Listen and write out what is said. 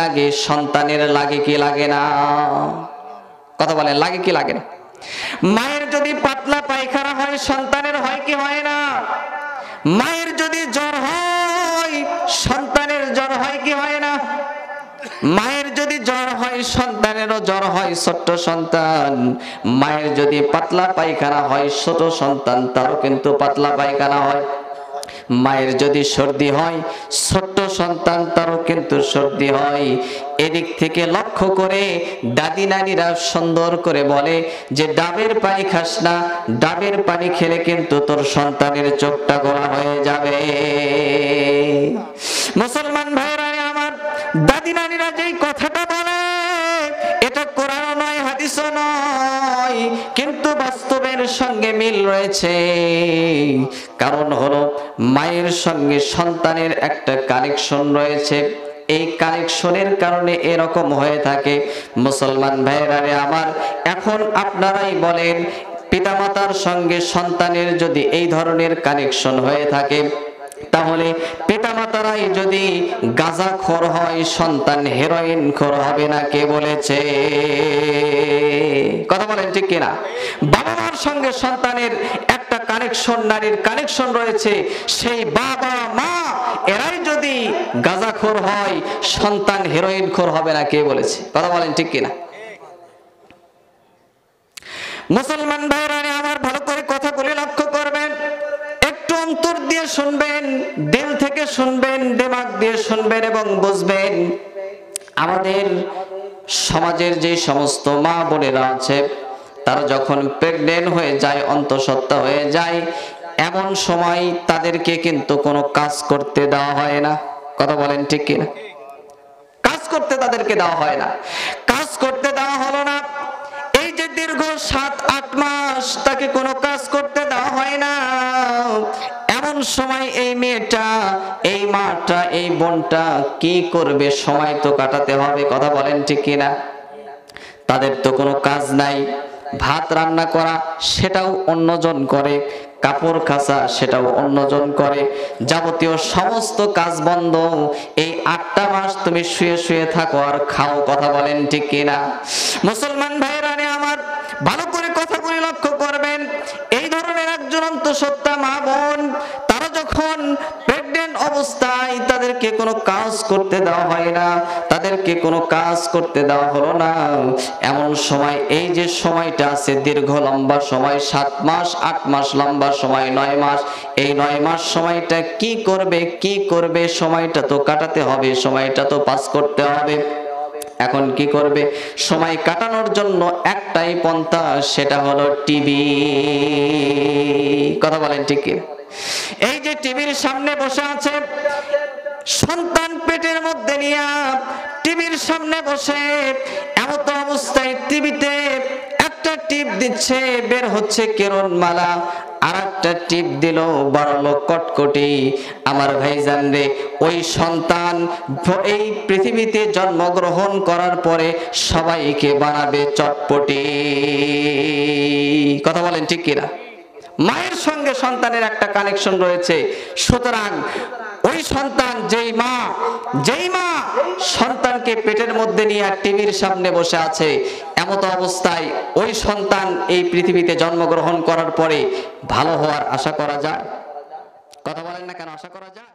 লাগে, সন্তানের লাগে কি লাগে না? কথা বলেন, লাগে কি লাগে না? মায়ের যদি পাতলা পায়খানা হয়, সন্তানের হয় কি হয় না? মায়ের যদি জ্বর হয়, সন্তানের জ্বর হয় কি হয় না? মায়ের যদি জ্বর হয়, সন্তানেরও জ্বর হয়, ছোট্ট সন্তান। মায়ের যদি পাতলা পায়খানা হয়, ছোট সন্তান, তারও কিন্তু পাতলা পায়খানা হয়। মায়ের যদি সর্দি হয়, ছোট্ট সন্তান তারও কিন্তু সর্দি হয়। এদিক থেকে লক্ষ্য করে দাদি নানিরা সুন্দর করে বলে যে, ডাবের পানি খাস না, ডাবের পানি খেলে কিন্তু তোর সন্তানের চোখটা গোড়া হয়ে যাবে। মুসলমান ভাইরা আমার দাদি নানিরা যেই কথাটা কিন্তু বাস্তবের সঙ্গে মিল রয়েছে। কারণ হলো, মায়ের সঙ্গে সন্তানের একটা কানেকশন রয়েছে। এই কানেকশনের কারণে এরকম হয়ে থাকে। মুসলমান ভাইয়েরারে আমার, এখন আপনারাই বলেন, পিতামাতার সঙ্গে সন্তানের যদি এই ধরনের কানেকশন হয়ে থাকে, তাহলে পিতামাতারাই যদি গাঁজা খোর হয়, সন্তান হেরোইন খোর হবে না, কে বলেছে? কথা বলেন ঠিক কিনা? বাবা মার সঙ্গে সন্তানের একটা কানেকশন নারীর কানেকশন রয়েছে। সেই বাবা, মা, এরাই যদি গাঁজা খোর হয়, সন্তান হেরোইন খোর হবে না, কে বলেছে? কথা বলেন ঠিক কিনা? মুসলমান ভাইরা, আমার ভালো করে কথাগুলি লক্ষ্য করবেন। একটু অন্তর দিয়ে শুনবেন। শুনবেন, দেমাগ দিয়ে শুনবেন এবং বুঝবেন, আমাদের সমাজের যে সমস্ত মা বোনেরা আছে, তারা যখন প্রেগনেন্ট হয়ে যায়, অন্তঃসত্ত্বা হয়ে যায়, এমন সময় তাদেরকে কিন্তু কোনো কাজ করতে দেওয়া হয় না। কথা বলেন ঠিক কিনা? কাজ করতে তাদেরকে দেওয়া হয় না। কাজ করতে দেওয়া হলো না। এই যে দীর্ঘ সাত, আট মাস তাকে কোনো কাজ করতে দেওয়া হয় না। এমন সময় এই মেয়েটা, এই মাটা, এই বোনটা কি করবে? সময় তো কাটাতে হবে, কথা বলেন ঠিক কিনা? তাদের তো কোনো কাজ নাই। ভাত রান্না করা, সেটাও অন্যজন করে। কাপড় কাচা, সেটাও অন্যজন করে। যাবতীয় সমস্ত কাজ বন্ধ। এই আটটা মাস তুমি শুয়ে শুয়ে থাকো আর খাও, কথা বলেন ঠিক কিনা? মুসলমান ভাইরা আমার ভালো করে কথাগুলি লক্ষ্য করবেন। এই ধরনের একজন অন্তঃসত্ত্বা মা বোন, তারা যখন প্রেগনেন্ট অবস্থায় তাদেরকে কোনো কাজ করতে দেওয়া হয় না, তাদেরকে কোনো কাজ করতে দেওয়া হলো না। এমন সময়, এই যে সময়টা আছে, দীর্ঘ লম্বা সময়, সাত মাস, আট মাস লম্বা সময়, নয় মাস, এই নয় মাস সময়টা কি করবে কি করবে, সময়টা তো কাটাতে হবে, সময়টা তো পাস করতে হবে। এখন কি করবে? সময় কাটানোর জন্য একটাই পন্থা, সেটা হলো টিভি। কথা বলেন ঠিক এই যে টিভির সামনে বসে আছে সন্তান পেটের মধ্যে নিয়ে, টিভির সামনে বসে এমত অবস্থায় টিভিতে একটা টিপ দিচ্ছে, বের হচ্ছে কেরণ মালা আর একটা টিপ দিল, বড় লোক কটকটি, আমার ভাই জানবে ওই সন্তান এই পৃথিবীতে জন্মগ্রহণ করার পরে সবাইকে বানাবে চটপটি। কথা বলেন ঠিক কিনা? মায়ের সঙ্গে সন্তানের একটা কানেকশন রয়েছে। সুতরাং সন্তান, যেই মা যেই মা সন্তানকে পেটের মধ্যে নিয়ে টিভির সামনে বসে আছে, এমত অবস্থায় ওই সন্তান এই পৃথিবীতে জন্মগ্রহণ করার পরে ভালো হওয়ার আশা করা যায়? কথা বলেন না কেন, আশা করা যায়?